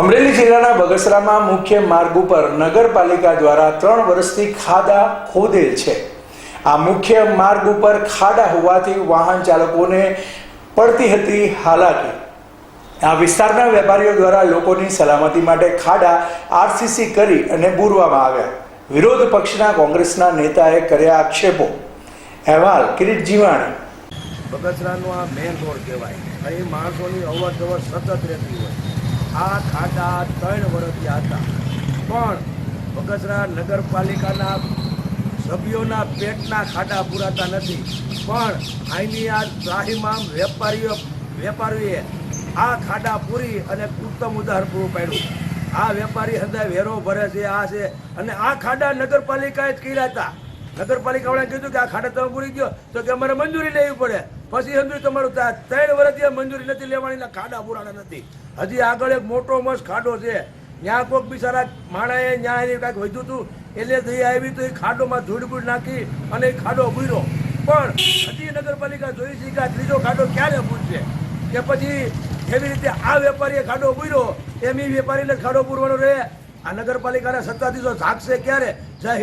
અમરેલી જિલ્લાના બગસરામાં મુખ્ય માર્ગ ઉપર નગરપાલિકા દ્વારા ત્રણ વર્ષથી ખાડા ખોદેલ છે. આ મુખ્ય માર્ગ ઉપર ખાડા હોવાથી વાહન ચાલકોને પડતી હતી હાલાકી. આ વિસ્તારના વેપારીઓ દ્વારા લોકોની સલામતી માટે ખાડા આરસીસી કરી અને બૂરવામાં આવ્યા. વિરોધ પક્ષના કોંગ્રેસના નેતાએ કર્યા આક્ષેપો. અહેવાલ કિરીટ જીવાણી. બગસરાનો આ મેન રોડ કહેવાય. અહીં માણસોની અવર જવર સતત રહેતી હોય. આ ખાડા ત્રણ વર્ષથી હતા. પણ બગસરા નગરપાલિકાના સભ્યોના પેટના ખાડા પૂરાતા નથી. પણ અહીંની આ ત્રાહીમામ વેપારીઓ વેપારીઓએ આ ખાડા પૂરી અને ઉત્તમ ઉદાહરણ પૂરું પાડ્યું. આ વેપારી હંદા વેરો ભરે છે, આ છે. અને આ ખાડા નગરપાલિકાએ જ કર્યા હતા. નગરપાલિકાવાળાએ કીધું કે આ ખાડા તમે પૂરી ગયો. તો કે અમારે મંજૂરી લેવી પડે. પછી સમજ્યું તમારું ત્રણ વર્ષથી મંજૂરી નથી લેવાની ખાડા પુરાણા નથી. હજી આગળ એક મોટો મસ્ત ખાડો છે. ત્યાં કોઈક બિચારા માણાએ ત્યાં એને કાંઈક વધ્યું હતું એટલે થઈ આવી તો એ ખાડોમાં ધૂળબૂળ નાખી અને એ ખાડો ભૂર્યો. પણ હજી નગરપાલિકા જોઈ છે કે ત્રીજો ખાડો ક્યારે પૂરશે કે પછી એવી રીતે આ વેપારીએ ખાડો પૂર્યો એમ એ વેપારીને ખાડો પૂરવાનો રહે? આ નગરપાલિકાના સત્તાધીશો જાગશે ક્યારે?